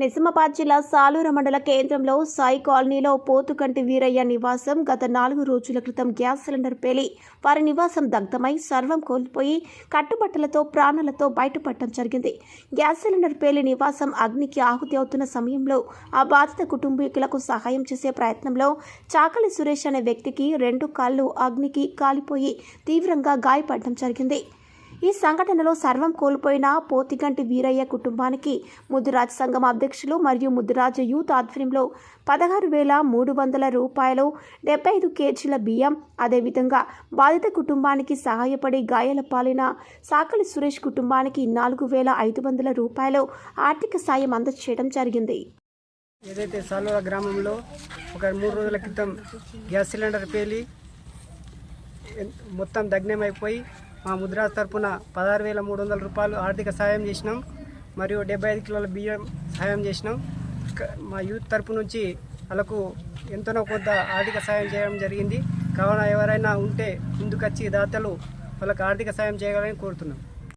నిజామాబాద్ జిల్లా సాలూరు మండల కేంద్రంలో సాయి కాలనీలో పోతుకంటి వీరయ్య నివాసం గత నాలుగు రోజుల క్రితం గ్యాస్ సిలిండర్ పేలి వారి నివాసం దగ్ధమై సర్వం కోల్పోయి కట్టుబట్టలతో ప్రాణాలతో బయటపడటం జరిగింది. గ్యాస్ సిలిండర్ పేలి నివాసం అగ్నికి ఆహుతి అవుతున్న సమయంలో ఆ బాధిత కుటుంబీకులకు సహాయం చేసే ప్రయత్నంలో చాకలి సురేష్ అనే వ్యక్తికి రెండు కాళ్ళు అగ్నికి కాలిపోయి తీవ్రంగా గాయపడటం జరిగింది. ఈ సంఘటనలో సర్వం కోల్పోయిన పోతిగంటి వీరయ్య కుటుంబానికి ముద్దురాజ్ సంఘం అధ్యక్షులు మరియు ముద్దురాజు యూత్ ఆధ్వర్యంలో పదహారు వేల మూడు వందల రూపాయలు డెబ్బై ఐదు కేజీల బియ్యం అదేవిధంగా బాధిత కుటుంబానికి సహాయపడి గాయాల పాలిన సాకలి సురేష్ కుటుంబానికి నాలుగు వేల ఐదు వందల రూపాయలు ఆర్థిక సాయం అందజేయడం జరిగింది. ఏదైతే సాల్వా గ్రామంలో ఒక మూడు రోజుల క్రితం గ్యాస్ సిలిండర్ పేలి మొత్తం దగ్నమైపోయి మా ముద్రాజ్ తరపున పదహారు వేల మూడు వందల రూపాయలు ఆర్థిక సాయం చేసినాం. మరియు డెబ్బై ఐదు కిలోల బియ్యం సాయం చేసినాం. మా యూత్ తరపు నుంచి వాళ్ళకు ఎంతనో కొంత ఆర్థిక సాయం చేయడం జరిగింది. కావున ఎవరైనా ఉంటే ముందుకొచ్చి దాతలు వాళ్ళకు ఆర్థిక సాయం చేయాలని కోరుతున్నాం.